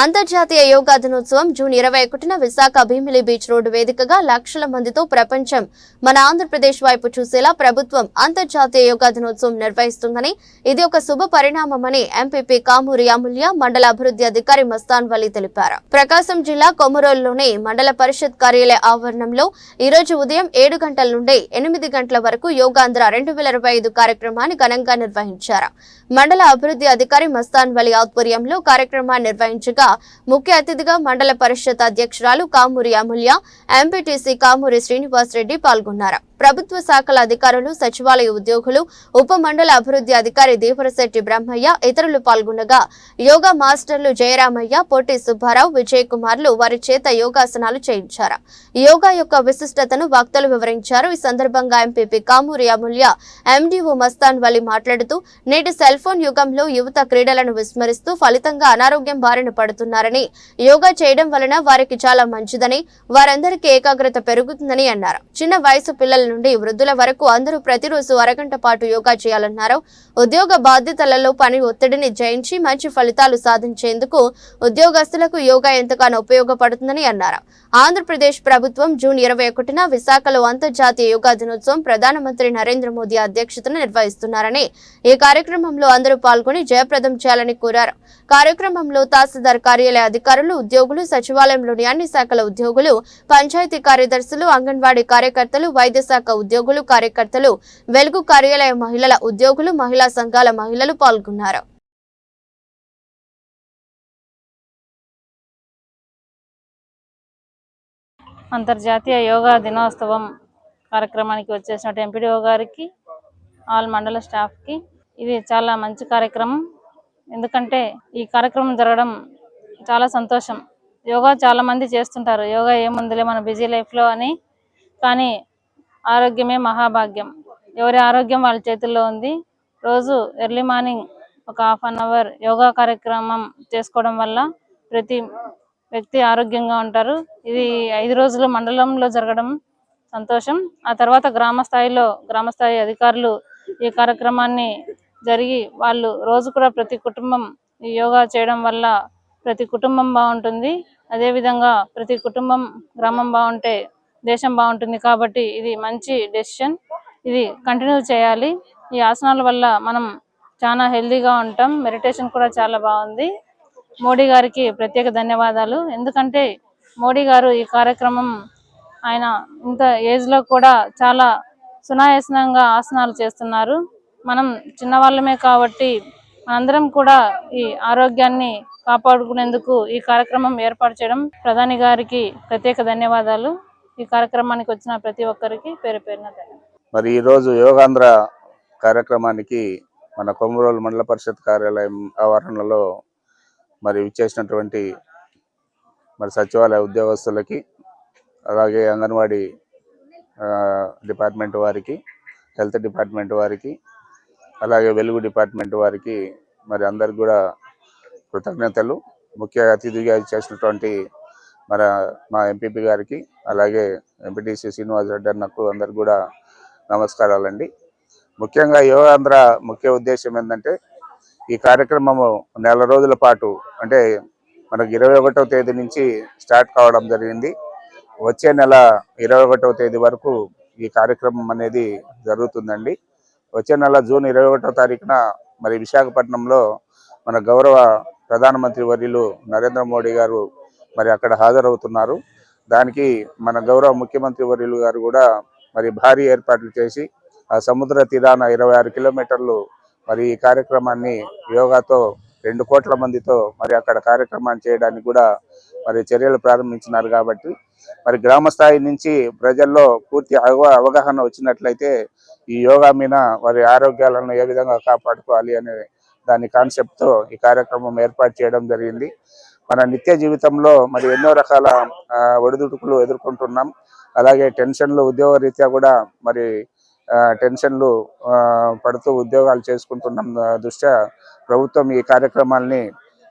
అంతర్జాతీయ యోగా దినోత్సవం జూన్ ఇరవై ఒకటిన విశాఖ భీమిలి బీచ్ రోడ్డు వేదికగా లక్షల మందితో ప్రపంచం మన ఆంధ్రప్రదేశ్ వైపు చూసేలా ప్రభుత్వం అంతర్జాతీయ యోగా దినోత్సవం నిర్వహిస్తుందని ఇది ఒక శుభ పరిణామమని ఎంపీపీ కామూరి అమూల్య మండల అభివృద్ధి అధికారి మస్తాన్ వలీ తెలిపారు. ప్రకాశం జిల్లా కొమరోలులోని మండల పరిషత్ కార్యాలయ ఆవరణంలో ఈ రోజు ఉదయం ఏడు గంటల నుండి ఎనిమిది గంటల వరకు యోగాంధ్ర రెండు వేల ఇరవై ఐదు కార్యక్రమాన్ని ఘనంగా నిర్వహించారు. మండల అభివృద్ధి అధికారి మస్తాన్ వలి ఆధ్వర్యంలో కార్యక్రమాన్ని నిర్వహించగా ముఖ్య అతిథిగా మండల పరిషత్ అధ్యక్షురాలు కామూరి అమూల్య ఎంపీటీసీ కామూరి శ్రీనివాస్ రెడ్డి పాల్గొన్నారు. ప్రభుత్వ శాఖల అధికారులు సచివాలయ ఉద్యోగులు ఉప మండల అభివృద్ధి అధికారి దీపరశెట్టి బ్రహ్మయ్య ఇతరులు పాల్గొనగా యోగా మాస్టర్లు జయరామయ్య పొట్టి సుబ్బారావు విజయ్ కుమార్లు వారి చేత యోగాసనాలు చేయించారు. యోగా యొక్క విశిష్టతను వక్తలు వివరించారు. ఈ సందర్భంగా ఎంపీపీ కామూరి అమూల్య ఎండీఓ మస్తాన్ వలి మాట్లాడుతూ నేటి సెల్ ఫోన్ యుగంలో యువత క్రీడలను విస్మరిస్తూ ఫలితంగా అనారోగ్యం బారిన పడుతున్నారని యోగా చేయడం వలన వారికి చాలా మంచిదని వారందరికీ ఏకాగ్రత పెరుగుతుందని అన్నారు. చిన్న వయసు పిల్లల నుండి వృద్ధుల వరకు అందరూ ప్రతిరోజు అరగంట పాటు యోగా చేయాలన్నారు. ఉద్యోగ బాధ్యతలలో పని ఒత్తిడిని జయించి మంచి ఫలితాలు సాధించేందుకు ఉద్యోగస్తులకు యోగా ఎంతగానో ఉపయోగపడుతుందని అన్నారు. ఆంధ్రప్రదేశ్ ప్రభుత్వం జూన్ ఇరవై ఒకటిన విశాఖలో అంతర్జాతీయ యోగా దినోత్సవం ప్రధానమంత్రి నరేంద్ర మోదీ అధ్యక్షతన నిర్వహిస్తున్నారని ఈ కార్యక్రమంలో అందరూ పాల్గొని జయప్రదం చేయాలని కోరారు. కార్యక్రమంలో తహసీల్దార్ కార్యాలయ అధికారులు ఉద్యోగులు సచివాలయంలోని అన్ని శాఖల ఉద్యోగులు పంచాయతీ కార్యదర్శులు అంగన్వాడీ కార్యకర్తలు వైద్య శాఖ ఉద్యోగులు కార్యకర్తలు వెలుగు కార్యాలయ మహిళల ఉద్యోగులు మహిళా సంఘాల మహిళలు పాల్గొన్నారు. అంతర్జాతీయ యోగా దినోత్సవం కార్యక్రమానికి వచ్చేసినట్టు ఎంపీడీఓ గారికి ఆల్ మండల స్టాఫ్కి. ఇది చాలా మంచి కార్యక్రమం. ఎందుకంటే ఈ కార్యక్రమం జరగడం చాలా సంతోషం. యోగా చాలా మంది చేస్తుంటారు. యోగా ఏముందిలే మన బిజీ లైఫ్లో అని. కానీ ఆరోగ్యమే మహాభాగ్యం. ఎవరి ఆరోగ్యం వాళ్ళ చేతుల్లో ఉంది. రోజు ఎర్లీ మార్నింగ్ ఒక హాఫ్ అన్ అవర్ యోగా కార్యక్రమం చేసుకోవడం వల్ల ప్రతి వ్యక్తి ఆరోగ్యంగా ఉంటారు. ఇది ఐదు రోజులు మండలంలో జరగడం సంతోషం. ఆ తర్వాత గ్రామ స్థాయిలో గ్రామ స్థాయి అధికారులు ఈ కార్యక్రమాన్ని జరిగి వాళ్ళు రోజు కూడా ప్రతి కుటుంబం ఈ యోగా చేయడం వల్ల ప్రతి కుటుంబం బాగుంటుంది. అదేవిధంగా ప్రతి కుటుంబం గ్రామం బాగుంటే దేశం బాగుంటుంది కాబట్టి ఇది మంచి డెసిషన్ ఇది కంటిన్యూ చేయాలి. ఈ ఆసనాల వల్ల మనం చాలా హెల్దీగా ఉంటాం. మెడిటేషన్ కూడా చాలా బాగుంది. మోడీ గారికి ప్రత్యేక ధన్యవాదాలు. ఎందుకంటే మోడీ గారు ఈ కార్యక్రమం ఆయన ఇంత ఏజ్లో కూడా చాలా సునాయాసనంగా ఆసనాలు చేస్తున్నారు. మనం చిన్నవాళ్ళమే కాబట్టి మనందరం కూడా ఈ ఆరోగ్యాన్ని కాపాడుకునేందుకు ఈ కార్యక్రమం ఏర్పాటు చేయడం ప్రధాని గారికి ప్రత్యేక ధన్యవాదాలు. ఈ కార్యక్రమానికి వచ్చిన ప్రతి ఒక్కరికి పేరు పేరున మరి ఈరోజు యోగాంధ్ర కార్యక్రమానికి మన కొమరోలు మండల పరిషత్ కార్యాలయం ఆవరణలో మరి విచ్చేసినటువంటి మరి సచివాలయ ఉద్యోగస్తులకి అలాగే అంగన్వాడీ డిపార్ట్మెంట్ వారికి హెల్త్ డిపార్ట్మెంట్ వారికి అలాగే వెలుగు డిపార్ట్మెంట్ వారికి మరి అందరికి కూడా కృతజ్ఞతలు. ముఖ్య అతిథిగా చేసినటువంటి మన మా ఎంపీపీ గారికి అలాగే ఎంపీటీసీ శ్రీనివాస్ రెడ్డి అన్నకు అందరికి కూడా నమస్కారాలండి. ముఖ్యంగా యోగాంధ్ర ముఖ్య ఉద్దేశం ఏంటంటే ఈ కార్యక్రమము నెల రోజుల పాటు అంటే మనకు ఇరవై ఒకటవ తేదీ నుంచి స్టార్ట్ కావడం జరిగింది. వచ్చే నెల ఇరవై ఒకటవ తేదీ వరకు ఈ కార్యక్రమం అనేది జరుగుతుందండి. వచ్చే నెల జూన్ ఇరవై ఒకటవ తారీఖున మరి విశాఖపట్నంలో మన గౌరవ ప్రధానమంత్రి వర్యులు నరేంద్ర మోడీ గారు మరి అక్కడ హాజరవుతున్నారు. దానికి మన గౌరవ ముఖ్యమంత్రి వర్యులు గారు కూడా మరి భారీ ఏర్పాట్లు చేసి ఆ సముద్ర తీరాన ఇరవై ఆరు కిలోమీటర్లు మరి ఈ కార్యక్రమాన్ని యోగాతో రెండు కోట్ల మందితో మరి అక్కడ కార్యక్రమాన్ని చేయడానికి కూడా మరి చర్యలు ప్రారంభించినారు కాబట్టి మరి గ్రామ స్థాయి నుంచి ప్రజల్లో పూర్తి అవ అవగాహన వచ్చినట్లయితే ఈ యోగా మీద వారి ఆరోగ్యాలను ఏ విధంగా కాపాడుకోవాలి అనే దాని కాన్సెప్ట్తో ఈ కార్యక్రమం ఏర్పాటు చేయడం జరిగింది. మన నిత్య జీవితంలో మరి ఎన్నో రకాల ఒడిదుడుకులు ఎదుర్కొంటున్నాం. అలాగే టెన్షన్లు ఉద్యోగ రీత్యా కూడా మరి ఆ, టెన్షన్లు ఆ, పడుతూ ఉద్యోగాలు చేసుకుంటున్నాం. దృష్ట్యా ప్రభుత్వం ఈ కార్యక్రమాల్ని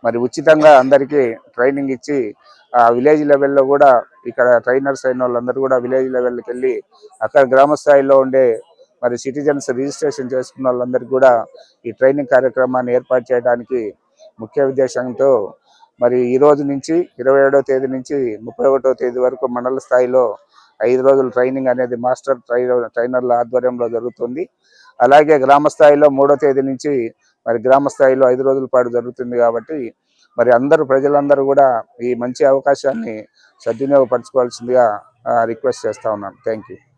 మరి ఉచితంగా అందరికీ ట్రైనింగ్ ఇచ్చి ఆ విలేజ్ లెవెల్లో కూడా ఇక్కడ ట్రైనర్స్ అయిన వాళ్ళందరూ కూడా విలేజ్ లెవెల్కి వెళ్ళి అక్కడ గ్రామ స్థాయిలో ఉండే మరి సిటిజన్స్ రిజిస్ట్రేషన్ చేసుకున్న వాళ్ళందరికీ కూడా ఈ ట్రైనింగ్ కార్యక్రమాన్ని ఏర్పాటు చేయడానికి ముఖ్య ఉద్దేశంతో మరి ఈ రోజు నుంచి ఇరవై ఏడవ తేదీ నుంచి ముప్పై ఒకటో తేదీ వరకు మండల స్థాయిలో ఐదు రోజుల ట్రైనింగ్ అనేది మాస్టర్ ట్రైనర్ల ఆధ్వర్యంలో జరుగుతుంది. అలాగే గ్రామ స్థాయిలో మూడో తేదీ నుంచి మరి గ్రామ స్థాయిలో ఐదు రోజుల పాటు జరుగుతుంది కాబట్టి మరి అందరూ ప్రజలందరూ కూడా ఈ మంచి అవకాశాన్ని సద్వినియోగపరచుకోవాల్సిందిగా రిక్వెస్ట్ చేస్తా ఉన్నాను. Thank you.